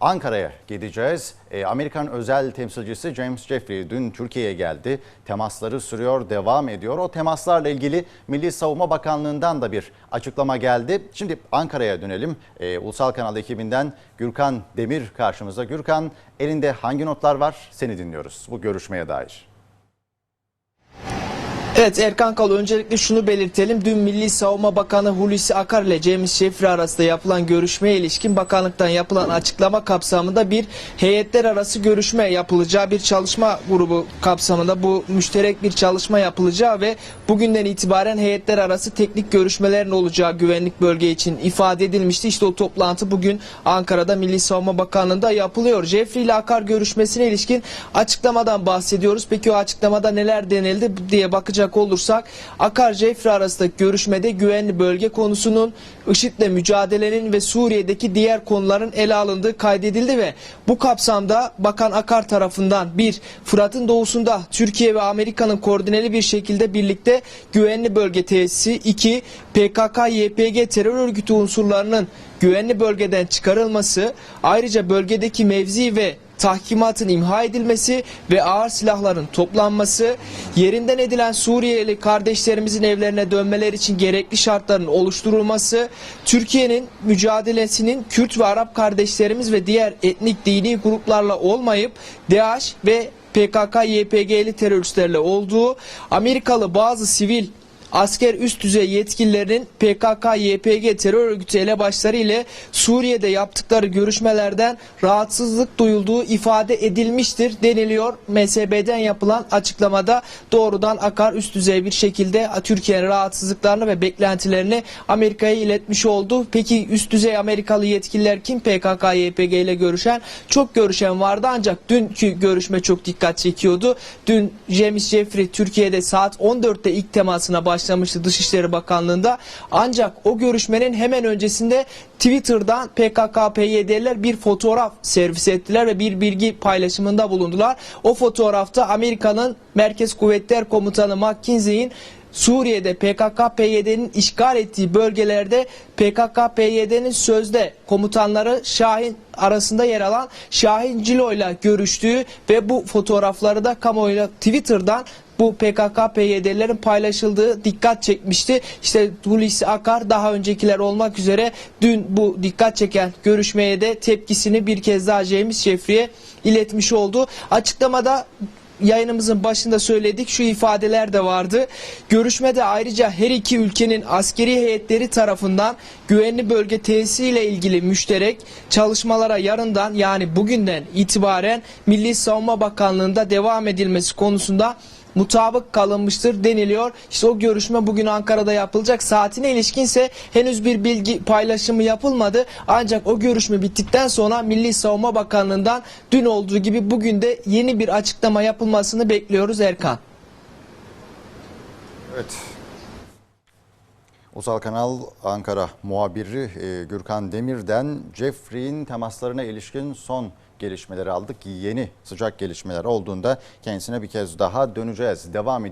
Ankara'ya gideceğiz. E, Amerikan özel temsilcisi James Jeffrey dün Türkiye'ye geldi. Temasları sürüyor, devam ediyor. O temaslarla ilgili Milli Savunma Bakanlığı'ndan da bir açıklama geldi. Şimdi Ankara'ya dönelim. E, Ulusal Kanal ekibinden Gürkan Demir karşımızda. Gürkan elinde hangi notlar var? Seni dinliyoruz bu görüşmeye dair. Evet Erkan Kal öncelikle şunu belirtelim. Dün Milli Savunma Bakanı Hulusi Akar ile James Jeffrey arasında yapılan görüşmeye ilişkin bakanlıktan yapılan açıklama kapsamında bir heyetler arası görüşme yapılacağı bir çalışma grubu kapsamında bu müşterek bir çalışma yapılacağı ve bugünden itibaren heyetler arası teknik görüşmelerin olacağı güvenlik bölge için ifade edilmişti. İşte o toplantı bugün Ankara'da Milli Savunma Bakanlığı'nda yapılıyor. Jeffrey ile Akar görüşmesine ilişkin açıklamadan bahsediyoruz. Peki o açıklamada neler denildi diye bakacak olursak Akar Jeffrey arasındaki görüşmede güvenli bölge konusunun IŞİD'le mücadelenin ve Suriye'deki diğer konuların ele alındığı kaydedildi ve bu kapsamda Bakan Akar tarafından bir Fırat'ın doğusunda Türkiye ve Amerika'nın koordineli bir şekilde birlikte güvenli bölge tesisi, iki PKK-YPG terör örgütü unsurlarının güvenli bölgeden çıkarılması, ayrıca bölgedeki mevzi ve tahkimatın imha edilmesi ve ağır silahların toplanması, yerinden edilen Suriyeli kardeşlerimizin evlerine dönmeler için gerekli şartların oluşturulması, Türkiye'nin mücadelesinin Kürt ve Arap kardeşlerimiz ve diğer etnik dini gruplarla olmayıp DAEŞ ve PKK-YPG'li teröristlerle olduğu, Amerikalı bazı sivil asker üst düzey yetkililerin PKK-YPG terör örgütü elebaşları ile Suriye'de yaptıkları görüşmelerden rahatsızlık duyulduğu ifade edilmiştir deniliyor. MSB'den yapılan açıklamada doğrudan akar üst düzey bir şekilde Türkiye'nin rahatsızlıklarını ve beklentilerini Amerika'ya iletmiş oldu. Peki üst düzey Amerikalı yetkililer kim? PKK-YPG ile görüşen çok görüşen vardı ancak dünkü görüşme çok dikkat çekiyordu. Dün James Jeffrey Türkiye'de saat 14'te ilk temasına başlamıştı Dışişleri Bakanlığı'nda. Ancak o görüşmenin hemen öncesinde Twitter'dan PKK-PYD'liler bir fotoğraf servis ettiler ve bir bilgi paylaşımında bulundular. O fotoğrafta Amerika'nın Merkez Kuvvetler Komutanı McKinsey'in Suriye'de PKK-PYD'nin işgal ettiği bölgelerde PKK-PYD'nin sözde komutanları Şahin arasında yer alan Şahin Cilo ile görüştüğü ve bu fotoğrafları da kamuoyuna Twitter'dan bu PKK-PYD'lerin paylaşıldığı dikkat çekmişti. İşte Hulusi Akar daha öncekiler olmak üzere dün bu dikkat çeken görüşmeye de tepkisini bir kez daha James Jeffrey'e iletmiş oldu. Açıklamada yayınımızın başında söyledik şu ifadeler de vardı. Görüşmede ayrıca her iki ülkenin askeri heyetleri tarafından güvenli bölge tesisiyle ilgili müşterek çalışmalara yarından yani bugünden itibaren Milli Savunma Bakanlığı'nda devam edilmesi konusunda mutabık kalınmıştır deniliyor. İşte o görüşme bugün Ankara'da yapılacak. Saatine ilişkinse henüz bir bilgi paylaşımı yapılmadı. Ancak o görüşme bittikten sonra Milli Savunma Bakanlığı'ndan dün olduğu gibi bugün de yeni bir açıklama yapılmasını bekliyoruz Erkan. Evet. Ulusal Kanal Ankara muhabiri e, Gürkan Demir'den Jeffrey'in temaslarına ilişkin son gelişmeleri aldık. Yeni sıcak gelişmeler olduğunda kendisine bir kez daha döneceğiz. Devam ediyor.